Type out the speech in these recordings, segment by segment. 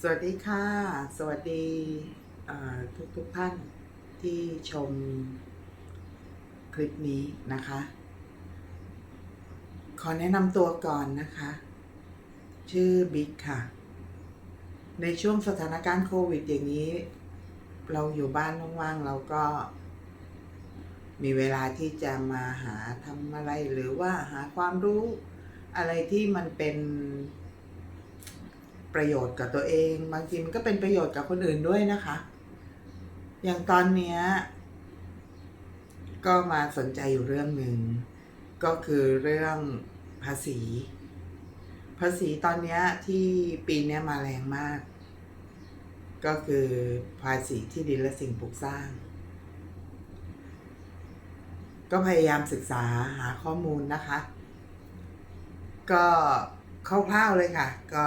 สวัสดีค่ะ สวัสดีทุกทุกท่านที่ชมคลิปนี้นะคะ ขอแนะนำตัวก่อนนะคะ ชื่อบิ๊กค่ะ ในช่วงสถานการณ์โควิดอย่างนี้ เราอยู่บ้านว่างๆเราก็ มีเวลาที่จะมาหาทำอะไรหรือว่าหาความรู้อะไรที่มันเป็น ประโยชน์กับตัวเอง บางทีมันก็เป็นประโยชน์กับคนอื่นด้วยนะคะ อย่างตอนเนี้ยก็มาสนใจอยู่เรื่องหนึ่งก็คือเรื่องภาษี ภาษีตอนนี้ที่ปีนี้มาแรงมาก ก็คือภาษีที่ดินและสิ่งปลูกสร้าง ก็พยายามศึกษาหาข้อมูลนะคะ ก็คร่าวๆเลยค่ะ ก็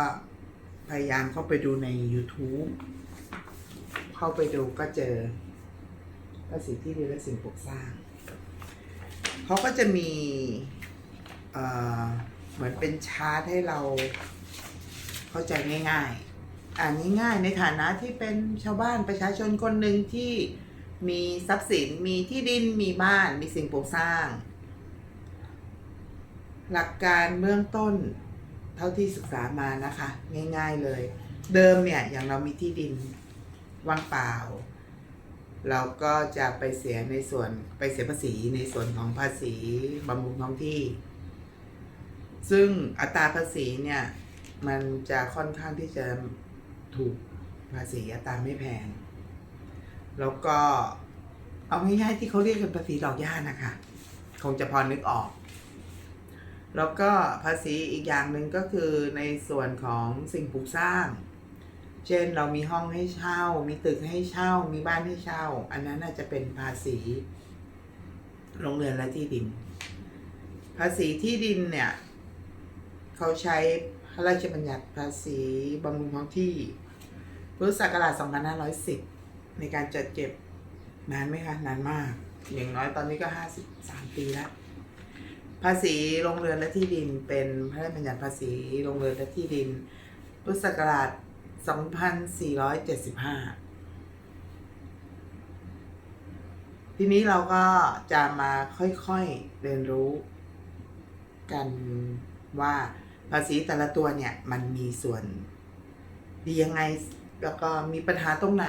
พยายามเข้าไปดูใน YouTube เข้าไปดูก็เจอภาษีที่ดินและสิ่งปลูกสร้าง เขาก็จะมีเเหมือนเป็นชาร์ตให้เราเข้าใจง่ายๆ อ่านง่ายๆในฐานะที่เป็นชาวบ้านประชาชนคนหนึ่งที่มีทรัพย์สิน มีที่ดิน มีบ้าน มีสิ่งปลูกสร้าง หลักการเบื้องต้น เท่าที่ศึกษามานะคะ ง่าย ๆเลย เดิมเนี่ยอย่างเรามีที่ดินว่างเปล่า เราก็จะไปเสียในส่วนไปเสียภาษีในส่วนของภาษีบำรุงท้องที่ ซึ่งอัตราภาษีเนี่ยมันจะค่อนข้างที่จะถูกภาษีอัตราไม่แพง แล้วก็เอาง่ายๆที่เขาเรียกกันภาษีดอกหญ้านะคะ คงจะพอนึกออก แล้วก็ภาษีอีกอย่างหนึ่งก็คือในส่วนของสิ่งปลูกสร้าง เช่นเรามีห้องให้เช่า มีตึกให้เช่า มีบ้านให้เช่า อันนั้นน่าจะเป็นภาษีโรงเรือนและที่ดิน ภาษีที่ดินเนี่ยเขาใช้พระราชบัญญัติภาษีบำรุงท้องที่พุทธศักราช2510 ในการจัดเก็บนานไหมคะ นานมาก อย่างน้อยตอนนี้ก็ 53 ปีแล้ว ภาษีโรงเรือนและที่ดิน เป็นพระราชบัญญัติภาษีโรงเรือนและที่ดิน พุทธศักราช 2475 ทีนี้เราก็จะมาค่อยๆเรียนรู้กันว่าภาษีแต่ละตัวเนี่ยมันมีส่วนดียังไงแล้วก็มีปัญหาตรงไหน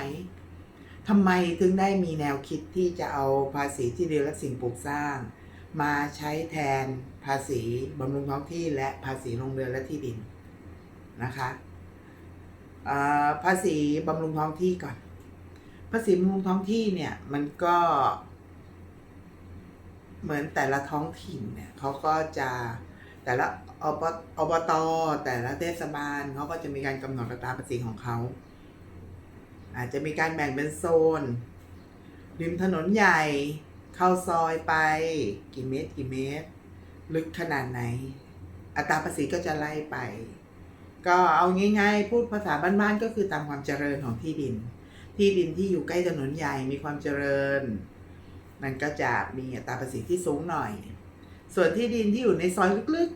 ทำไมถึงได้มีแนวคิดที่จะเอาภาษีที่ดินและสิ่งปลูกสร้าง มาใช้แทนภาษีบำรุงท้องที่และภาษีโรงเรือนและที่ดินนะคะภาษีบำรุงท้องที่ก่อน ภาษีบำรุงท้องที่เนี่ยมันก็ เหมือนแต่ละท้องถิ่นเนี่ยเขาก็จะแต่ละอบอบตแต่ละเทศบาลเขาก็จะมีการกำหนดอัตราภาษีของเขา อาจจะมีการแบ่งเป็นโซนริมถนนใหญ่ เข้าซอยไปกี่เมตรกี่เมตร ลึกขนาดไหน อัตราภาษีก็จะไล่ไป ก็เอาง่ายๆ พูดภาษาบ้านๆก็คือตามความเจริญของที่ดิน ที่ดินที่อยู่ใกล้ถนนใหญ่มีความเจริญ มันก็จะมีอัตราภาษีที่สูงหน่อย ส่วนที่ดินที่อยู่ในซอยลึก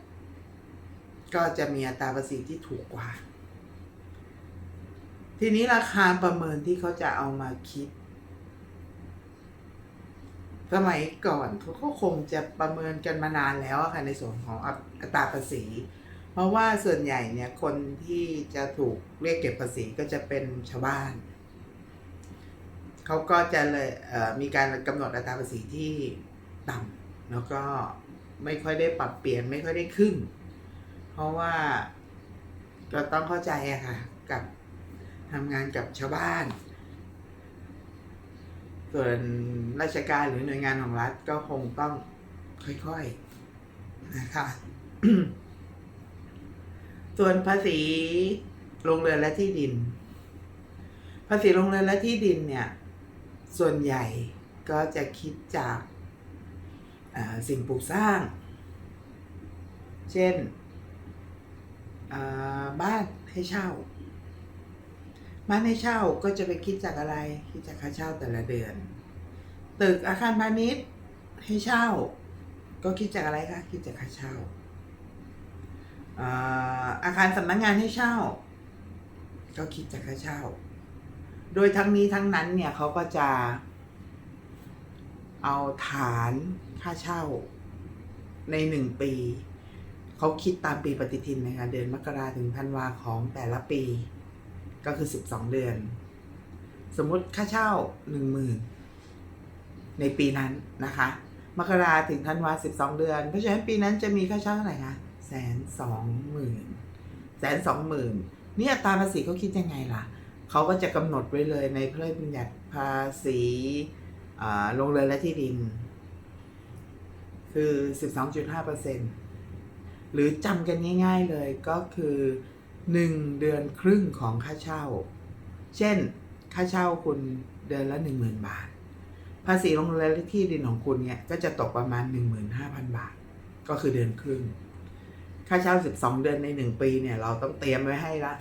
ๆ ก็จะมีอัตราภาษีที่ถูกกว่า ทีนี้ราคาประเมินที่เขาจะเอามาคิด สมัยก่อนเขาก็คงจะประเมินกันมานานแล้วค่ะในส่วนของอัตราภาษี เพราะว่าส่วนใหญ่เนี่ยคนที่จะถูกเรียกเก็บภาษีก็จะเป็นชาวบ้านเขาก็จะเลยเมีการกำหนดอัตราภาษีที่ต่ำแล้วก็ไม่ค่อยได้ปรับเปลี่ยนไม่ค่อยได้ขึ้น เพราะว่าก็ต้องเข้าใจอะค่ะกับทำงานกับชาวบ้าน ส่วนราชการหรือหน่วยงานของรัฐก็คงต้องค่อยๆนะคะส่วนภาษีโรงเรือนและที่ดิน ภาษีโรงเรือนและที่ดินเนี่ย ส่วนใหญ่ก็จะคิดจากสิ่งปลูกสร้าง เช่นบ้านให้เช่า บ้านให้เช่าก็จะไปคิดจากอะไร คิดจากค่าเช่าแต่ละเดือน ตึกอาคารพาณิชย์ให้เช่า ก็คิดจากอะไรคะคิดจากค่าเช่า อาคารสำนักงานให้เช่า ก็คิดจากค่าเช่า โดยทั้งนี้ทั้งนั้นเนี่ยเขาก็จะเอาฐานค่าเช่าในหนึ่งปี เขาคิดตามปีปฏิทินนะคะเดือนมกราถึงธันวาของแต่ละปี ก็คือสิบสองเดือน สมมติค่าเช่าหนึ่งหมื่นในปีนั้นนะคะ มกราถึงธันวาสิบสองเดือน เพราะฉะนั้นปีนั้นจะมีค่าเช่าเท่าไหร่คะแสนสองหมื่นแสนสองหมื่นนี่อัตราภาษีเขาคิดยังไงล่ะ เขาก็จะกำหนดไว้เลยในพระราชบัญญัติภาษีโรงเรือนและที่ดิน คือ 12.5%หรือจำกันง่าย ๆเลยก็คือ 1 เดือนครึ่งของค่าเช่า เช่น ค่าเช่าคุณเดือนละ 10,000 บาท ภาษีโรงเรือนและที่ดินของคุณเนี่ยก็จะตกประมาณ 15,000 บาท ก็คือเดือนครึ่ง ค่าเช่า 12 เดือนใน 1 ปีเนี่ยเราต้องเตรียมไว้ให้ละ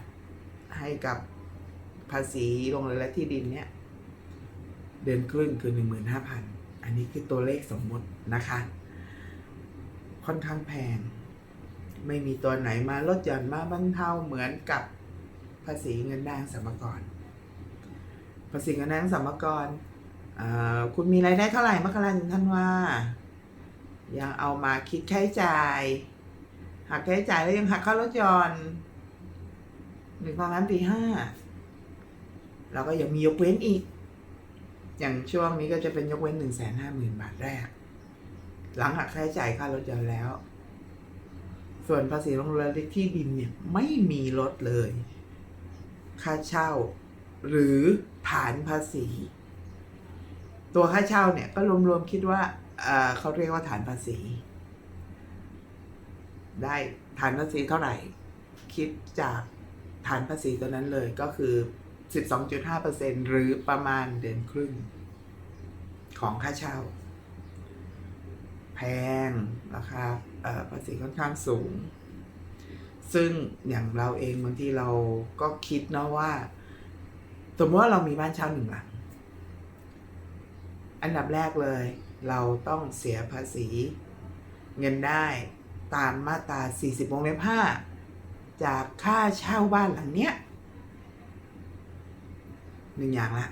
ให้กับภาษีโรงเรือนและที่ดินเนี่ยเดือนครึ่งคือ 15,000 อันนี้คือตัวเลขสมมตินะคะ ค่อนข้างแพง ไม่มีตัวไหนมาลดหย่อนมาบรรเทาเหมือนกับภาษีเงินได้สมกรภาษีเงินได้สมกรเอ่อคุณมีรายได้เท่าไหร่มกราถึงธันวายังเอามาคิดค่าใช้จ่ายหักค่าใช้จ่ายแล้วยังหักค่ารถยนต์หนึ่งประมาณปีห้าแล้วก็ยังมียกเว้นอีก อย่างช่วงนี้ก็จะเป็นยกเว้นหนึ่งแสนห้าหมื่นบาทแรก หลังหักค่าใช้จ่ายค่ารถยนต์แล้ว ส่วนภาษีโรงเรือนที่ดินเนี่ยไม่มีลดเลย ค่าเช่า หรือฐานภาษี ตัวค่าเช่าเนี่ยก็รวมๆคิดว่าเขาเรียกว่าฐานภาษี ได้ฐานภาษีเท่าไหร่ คิดจากฐานภาษีตัวนั้นเลยก็คือ 12.5%หรือประมาณเดือนครึ่งของค่าเช่า งราคาภาษีค่อนข้างสูง ซึ่งอย่างเราเองบางทีเราก็คิดเนาะว่า สมมติว่าเรามีบ้านเช่าหนึ่งหลัง อันดับแรกเลย เราต้องเสียภาษี เงินได้ตามมาตรา 40 วงเล็บ 5 จากค่าเช่าบ้านหลังเนี้ยหนึ่งอย่างละ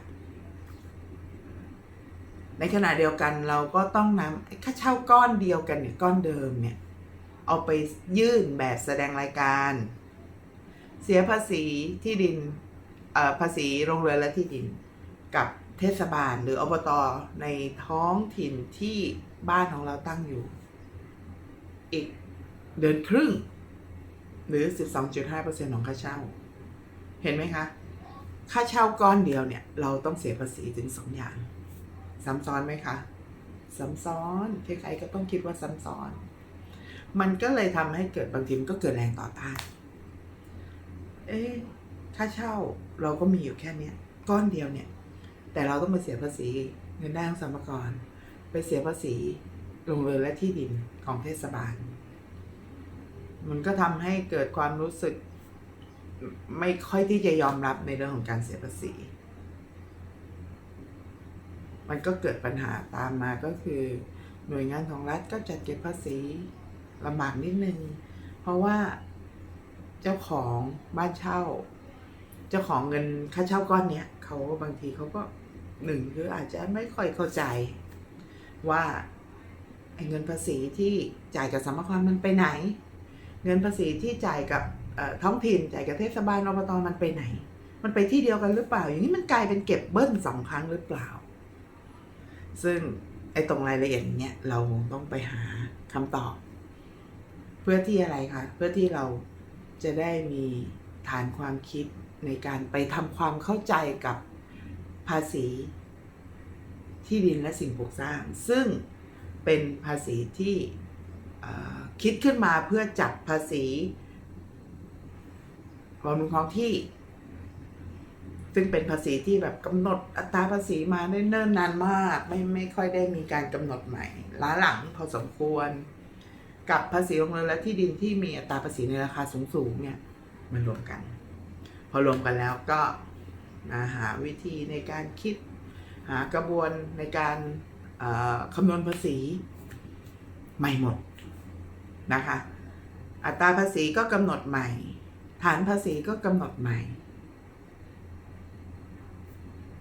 ในขณะเดียวกันเราก็ต้องนำค่าเช่าก้อนเดียวกันเนี่ยก้อนเดิมเนี่ยเอาไปยื่นแบบแสดงรายการ เสียภาษีที่ดินภาษีโรงเรือนและที่ดินกับเทศบาลหรืออบตในท้องถิ่นที่บ้านของเราตั้งอยู่ อีกเดือนครึ่ง หรือ 12.5%ของค่าเช่า เห็นไหมคะ ค่าเช่าก้อนเดียวเนี่ย เราต้องเสียภาษีถึงสองอย่าง ซ้ำซ้อนไหมคะซ้ำซ้อนใครๆก็ต้องคิดว่าซ้ำซ้อน มันก็เลยทำให้เกิดบางทีมันก็เกิดแรงต่อต้าน เอ๊ะค่าเช่าเราก็มีอยู่แค่เนี้ยก้อนเดียวเนี่ย แต่เราต้องไปเสียภาษีเงินได้ของสรรพากรไปเสียภาษีโรงเรือนและที่ดินของเทศบาล มันก็ทำให้เกิดความรู้สึกไม่ค่อยที่จะยอมรับในเรื่องของการเสียภาษี มันก็เกิดปัญหาตามมาก็คือ หน่วยงานของรัฐก็จัดเก็บภาษีลำบากนิดนึง เพราะว่าเจ้าของบ้านเช่า เจ้าของเงินค่าเช่าก้อนเนี้ยเขาบางทีเขาก็หนึ่งคืออาจจะไม่ค่อยเข้าใจว่าเงินภาษีที่จ่ายกับสมรพากรมันไปไหน เงินภาษีที่จ่ายกับท้องถิ่นจ่ายกับเทศบาลอบตมันไปไหน มันไปที่เดียวกันหรือเปล่า อย่างนี้มันกลายเป็นเก็บเบิ้ลสองครั้งหรือเปล่า ซึ่งไอ้ตรงรายละเอียดเนี้ยเราคงต้องไปหาคำตอบ เพื่อที่อะไรคะเพื่อที่เราจะได้มีฐานความคิดในการไปทำความเข้าใจกับภาษีที่ดินและสิ่งปลูกสร้าง ซึ่งเป็นภาษีที่คิดขึ้นมาเพื่อจับภาษีบำรุงท้องที่ ซึ่งเป็นภาษีที่แบบกำหนดอัตราภาษีมาได้เนิ่นนานมาก ไม่ไม่ค่อยได้มีการกำหนดใหม่ ล้าหลังพอสมควร กับภาษีโรงเรือนและที่ดินที่มีอัตราภาษีในราคาสูงๆเนี่ยมันรวมกัน พอรวมกันแล้วก็นะหาวิธีในการคิด หากระบวนในการคำนวณภาษีใหม่หมดนะคะ อัตราภาษีก็กำหนดใหม่ ฐานภาษีก็กำหนดใหม่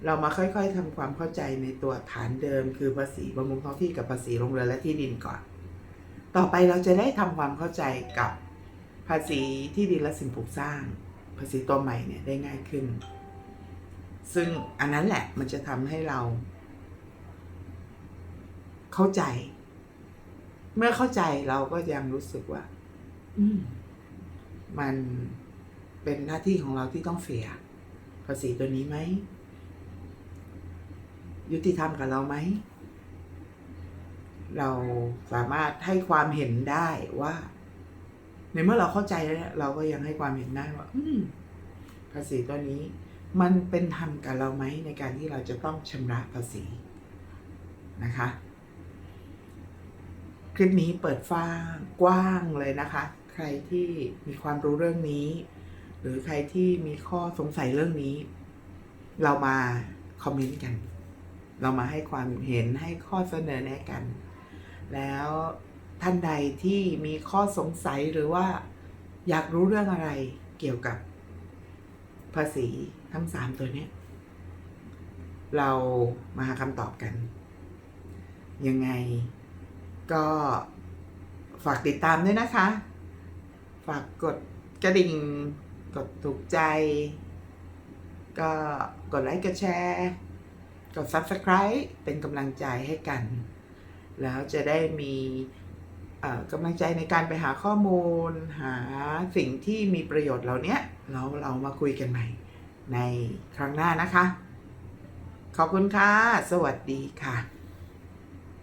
เรามาค่อยๆทำความเข้าใจในตัวฐานเดิม คือภาษีบำรุงท้องที่กับภาษีโรงเรือนและที่ดินก่อน ต่อไปเราจะได้ทำความเข้าใจกับภาษีที่ดินและสิ่งปลูกสร้าง ภาษีตัวใหม่เนี่ยได้ง่ายขึ้น ซึ่งอันนั้นแหละมันจะทำให้เรา เข้าใจ เมื่อเข้าใจเราก็ยังรู้สึกว่า อืม มันเป็นหน้าที่ของเราที่ต้องเสีย ภาษีตัวนี้ไหม ยุติธรรมกับเราไหม เราสามารถให้ความเห็นได้ว่า ในเมื่อเราเข้าใจแล้วเราก็ยังให้ความเห็นได้ว่า อืภาษีตัวนี้ มันเป็นธรรมกับเราไหมในการที่เราจะต้องชำระภาษีนะคะ คลิปนี้เปิดฟ้างกว้างเลยนะคะ ใครที่มีความรู้เรื่องนี้ หรือใครที่มีข้อสงสัยเรื่องนี้ เรามาคอมเมนต์กัน เรามาให้ความเห็นให้ข้อเสนอแนะกัน แล้วท่านใดที่มีข้อสงสัยหรือว่าอยากรู้เรื่องอะไรเกี่ยวกับภาษีทั้งสามตัวนี้ เรามาหาคำตอบกัน ยังไงก็ฝากติดตามด้วยนะคะ ฝากกดกระดิ่ง กดถูกใจ ก็กดไลค์กดแชร์ กด Subscribe เป็นกำลังใจให้กัน แล้วจะได้มีเอ่อกำลังใจในการไปหาข้อมูล หาสิ่งที่มีประโยชน์เหล่านี้เราเรามาคุยกันใหม่ ในครั้งหน้านะคะ ขอบคุณค่ะ สวัสดีค่ะ